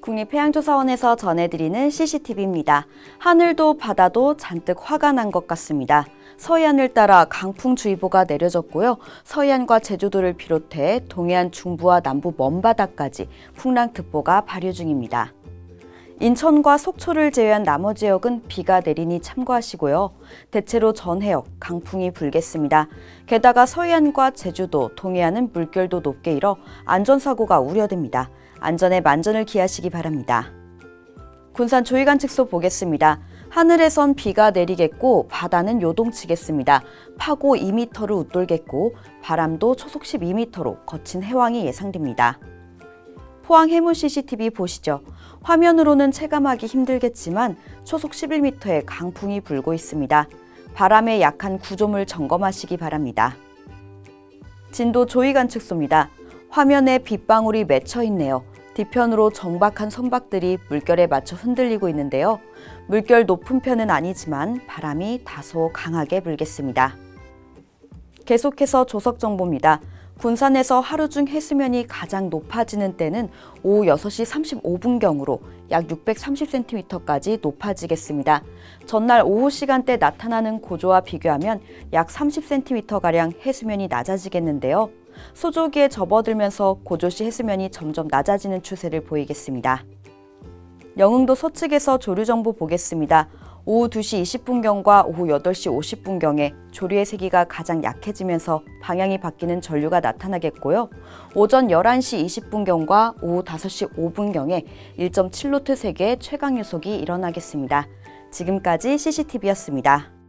국립해양조사원에서 전해드리는 CCTV입니다. 하늘도 바다도 잔뜩 화가 난 것 같습니다. 서해안을 따라 강풍주의보가 내려졌고요. 서해안과 제주도를 비롯해 동해안 중부와 남부 먼바다까지 풍랑특보가 발효 중입니다. 인천과 속초를 제외한 나머지 지역은 비가 내리니 참고하시고요. 대체로 전 해역 강풍이 불겠습니다. 게다가 서해안과 제주도, 동해안은 물결도 높게 일어 안전사고가 우려됩니다. 안전에 만전을 기하시기 바랍니다. 군산 조이관측소 보겠습니다. 하늘에선 비가 내리겠고 바다는 요동치겠습니다. 파고 2m로 웃돌겠고 바람도 초속 12m로 거친 해왕이 예상됩니다. 포항 해무 CCTV 보시죠. 화면으로는 체감하기 힘들겠지만 초속 11m의 강풍이 불고 있습니다. 바람에 약한 구조물 점검하시기 바랍니다. 진도 조이관측소입니다. 화면에 빗방울이 맺혀 있네요. 뒤편으로 정박한 선박들이 물결에 맞춰 흔들리고 있는데요. 물결 높은 편은 아니지만 바람이 다소 강하게 불겠습니다. 계속해서 조석 정보입니다. 군산에서 하루 중 해수면이 가장 높아지는 때는 오후 6시 35분경으로 약 630cm까지 높아지겠습니다. 전날 오후 시간대 나타나는 고조와 비교하면 약 30cm가량 해수면이 낮아지겠는데요. 소조기에 접어들면서 고조시 해수면이 점점 낮아지는 추세를 보이겠습니다. 영흥도 서측에서 조류 정보 보겠습니다. 오후 2시 20분경과 오후 8시 50분경에 조류의 세기가 가장 약해지면서 방향이 바뀌는 전류가 나타나겠고요. 오전 11시 20분경과 오후 5시 5분경에 1.7노트 세계의 최강 유속이 일어나겠습니다. 지금까지 CCTV였습니다.